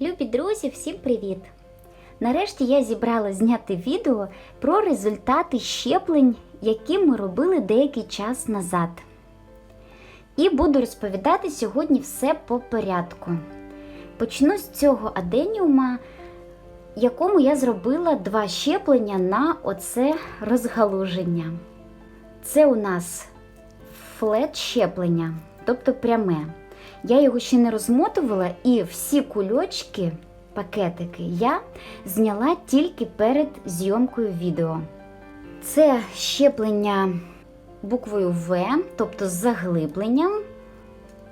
Любі друзі, всім привіт! Нарешті я зібрала зняти відео про результати щеплень, які ми робили деякий час назад. І буду розповідати сьогодні все по порядку. Почну з цього аденіума, якому я зробила два щеплення на оце розгалуження. Це у нас флет щеплення, тобто пряме. Я його ще не розмотувала, і всі кульочки, пакетики я зняла тільки перед зйомкою відео. Це щеплення буквою В, тобто з заглибленням.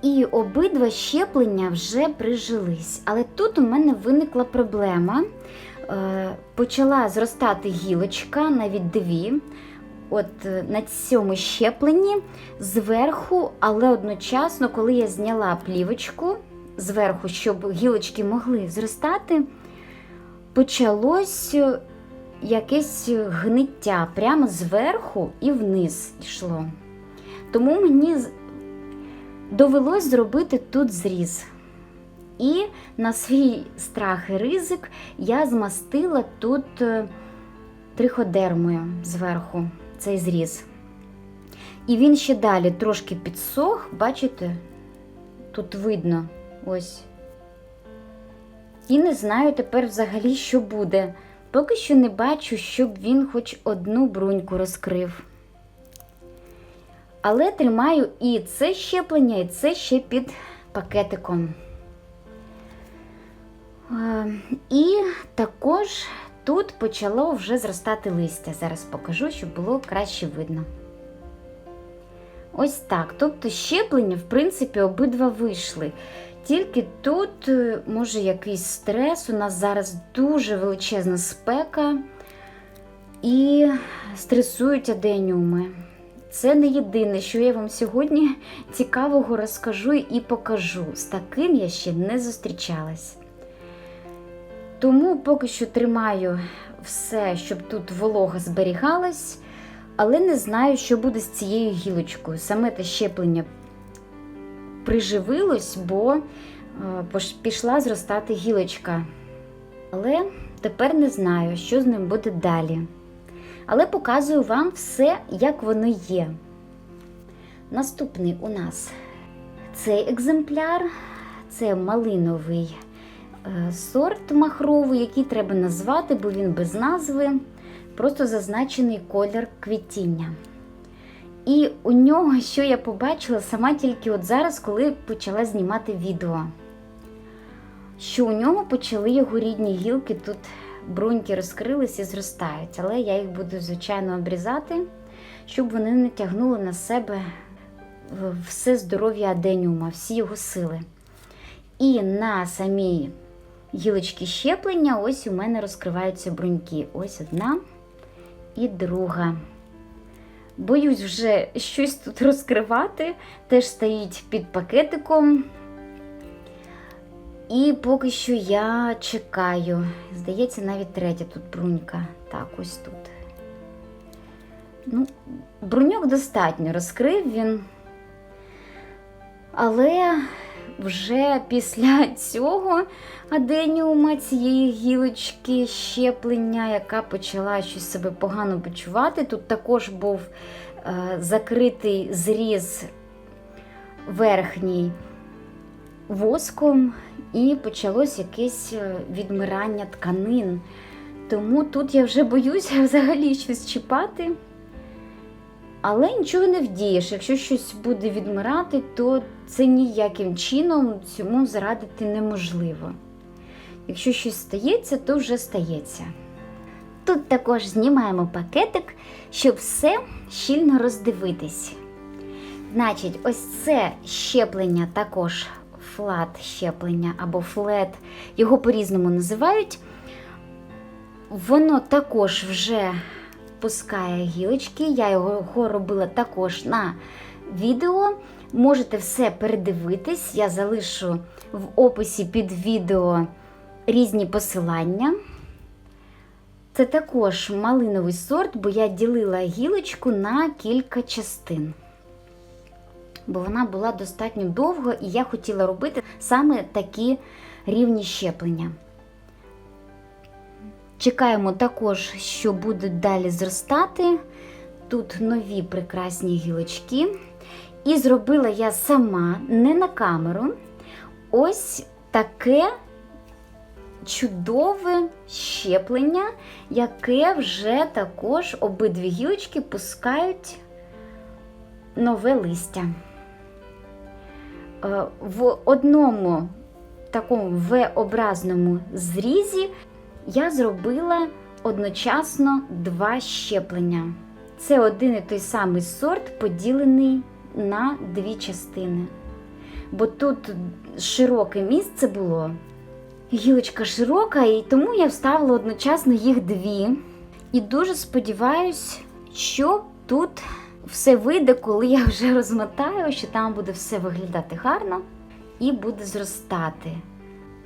І обидва щеплення вже прижились. Але тут у мене виникла проблема. Е, Почала зростати гілочка, навіть дві. От е, на цьому щепленні зверху, але одночасно, коли я зняла плівочку зверху, щоб гілочки могли зростати, почалось е, якесь гниття прямо зверху і вниз йшло. Тому мені довелось зробити тут зріз. І на свій страх і ризик я змастила тут е, триходермою зверху цей зріз. І він ще далі трошки підсох, бачите? Тут видно ось. І не знаю тепер взагалі, що буде. Поки що не бачу, щоб він хоч одну бруньку розкрив. Але тримаю і це щеплення, і це ще під пакетиком. І також тут почало вже зростати листя. Зараз покажу, щоб було краще видно. Ось так. Тобто щеплення, в принципі, обидва вийшли. Тільки тут, е, може, якийсь стрес. У нас зараз дуже величезна спека і стресують аденіуми. Це не єдине, що я вам сьогодні цікавого розкажу і покажу. З таким я ще не зустрічалась. Тому поки що тримаю все, щоб тут волога зберігалась, але не знаю, що буде з цією гілочкою. Саме те щеплення приживилось, бо е, пішла зростати гілочка. Але тепер не знаю, що з ним буде далі. Але показую вам все, як воно є. Наступний у нас цей екземпляр, це малиновий сорт махровий, який треба назвати, бо він без назви, просто зазначений колір квітіння. І у нього, що я побачила сама тільки от зараз, коли почала знімати відео, що у нього почали його рідні гілки, тут бруньки розкрились і зростають, але я їх буду, звичайно, обрізати, щоб вони не тягнули на себе все здоров'я аденіума, всі його сили. І на самій гілочці щеплення ось у мене розкриваються бруньки. Ось одна і друга. Боюсь вже щось тут розкривати, теж стоїть під пакетиком. І поки що я чекаю. Здається, навіть третя тут брунька. Так, ось тут. Ну, бруньок достатньо розкрив він. Але вже після цього аденіума цієї гілочки щеплення, яка почала щось себе погано почувати. Тут також був е, закритий зріз верхній воском, і почалось якесь е, відмирання тканин. Тому тут я вже боюся взагалі щось чіпати. Але нічого не вдієш. Якщо щось буде відмирати, то це ніяким чином цьому зарадити неможливо. Якщо щось стається, то вже стається. Тут також знімаємо пакетик, щоб все щільно роздивитись. Значить, ось це щеплення також флат щеплення або флет, його по-різному називають. Воно також вже пускає гілочки. Я його робила також на відео. Можете все передивитись. Я залишу в описі під відео різні посилання. Це також малиновий сорт, бо я ділила гілочку на кілька частин. Бо вона була достатньо довго, і я хотіла робити саме такі рівні щеплення. Чекаємо також, що будуть далі зростати. Тут нові прекрасні гілочки. І зробила я сама, не на камеру, ось таке чудове щеплення, яке вже також обидві гілочки пускають нове листя. Е, В одному такому V-образному зрізі я зробила одночасно два щеплення. Це один і той самий сорт, поділений на дві частини. Бо тут широке місце було, гілочка широка, і тому я вставила одночасно їх дві. І дуже сподіваюсь, що тут все вийде, коли я вже розмотаю, що там буде все виглядати гарно і буде зростати.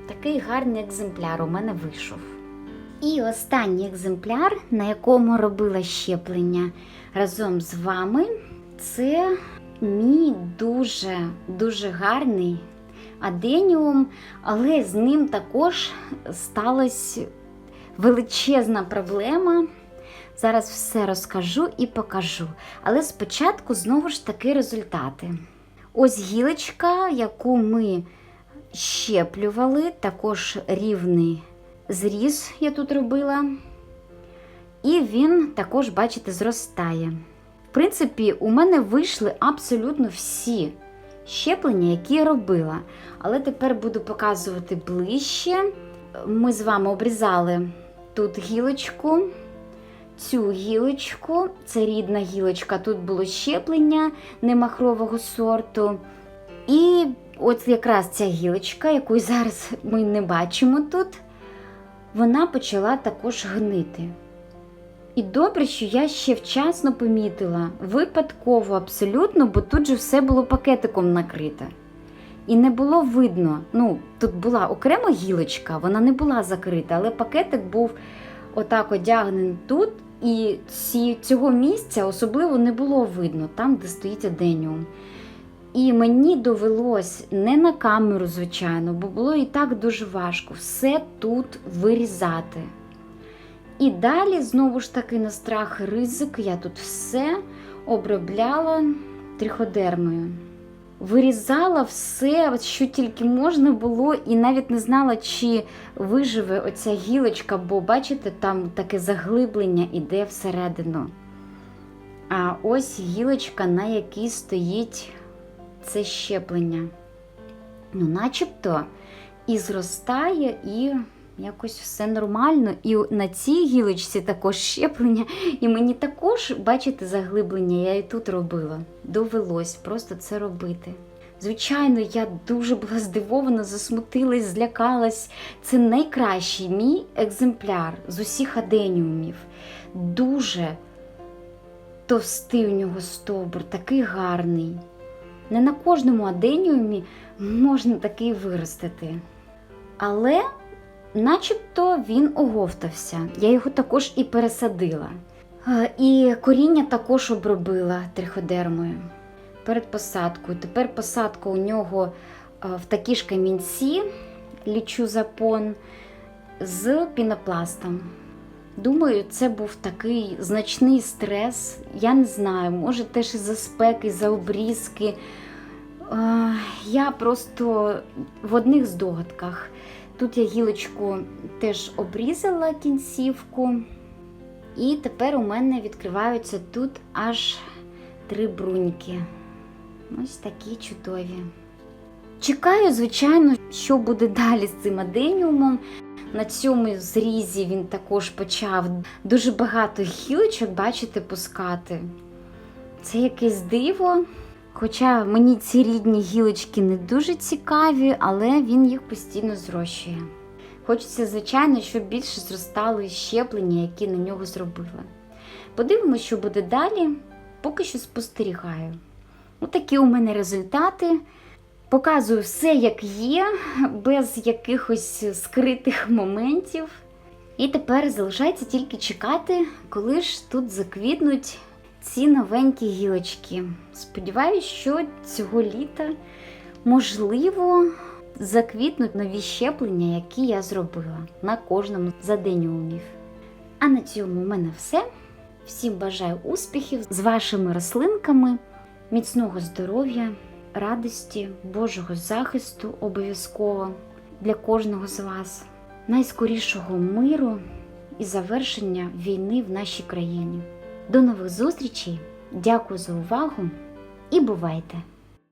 Такий гарний екземпляр у мене вийшов. І останній екземпляр, на якому робила щеплення разом з вами, це мій дуже дуже гарний аденіум, але з ним також сталася величезна проблема. Зараз все розкажу і покажу. Але спочатку знову ж таки результати. Ось гілочка, яку ми щеплювали, також рівний зріз я тут робила. І він також, бачите, зростає. Принципі, у мене вийшли абсолютно всі щеплення, які я робила. Але тепер буду показувати ближче. Ми з вами обрізали тут гілочку, цю гілочку, це рідна гілочка, тут було щеплення немахрового сорту. І от якраз ця гілочка, яку зараз ми не бачимо тут, вона почала також гнити. І добре, що я ще вчасно помітила, випадково абсолютно, бо тут же все було пакетиком накрите. І не було видно. Ну, тут була окрема гілочка, вона не була закрита, але пакетик був отак одягнений тут, і ці, цього місця особливо не було видно, там, де стоїть аденіум. І мені довелось не на камеру, звичайно, бо було і так дуже важко все тут вирізати. І далі, знову ж таки, на страх і ризик, я тут все обробляла триходермою. Вирізала все, що тільки можна було, і навіть не знала, чи виживе оця гілочка, бо, бачите, там таке заглиблення іде всередину. А ось гілочка, на якій стоїть це щеплення. Ну, начебто і зростає, і якось все нормально. І на цій гілочці також щеплення. І мені також, бачите, заглиблення, я і тут робила. Довелось просто це робити. Звичайно, я дуже була здивована, засмутилась, злякалась. Це найкращий мій екземпляр з усіх аденіумів. Дуже товстий у нього стовбур, такий гарний. Не на кожному аденіумі можна такий виростити. Але, начебто, він оговтався. Я його також і пересадила. І коріння також обробила триходермою перед посадкою. Тепер посадка у нього в такі ж камінці, лічу запон, з пінопластом. Думаю, це був такий значний стрес. Я не знаю, може теж із-за спеки, за обрізки. Я просто в одних здогадках. Тут я гілочку теж обрізала кінцівку, і тепер у мене відкриваються тут аж три бруньки. Ось такі чудові. Чекаю, звичайно, що буде далі з цим аденіумом. На цьому зрізі він також почав дуже багато гілочок, бачите, пускати. Це якесь диво. Хоча мені ці рідні гілочки не дуже цікаві, але він їх постійно зрощує. Хочеться, звичайно, щоб більше зростали щеплення, які на нього зробила. Подивимося, що буде далі, поки що спостерігаю. Отакі у мене результати. Показую все, як є, без якихось скритих моментів. І тепер залишається тільки чекати, коли ж тут заквітнуть ці новенькі гілочки. Сподіваюсь, що цього літа, можливо, заквітнуть нові щеплення, які я зробила на кожному за день умів. А на цьому у мене все. Всім бажаю успіхів з вашими рослинками, міцного здоров'я, радості, Божого захисту обов'язково для кожного з вас, найскорішого миру і завершення війни в нашій країні. До нових зустрічей! Дякую за увагу і бувайте!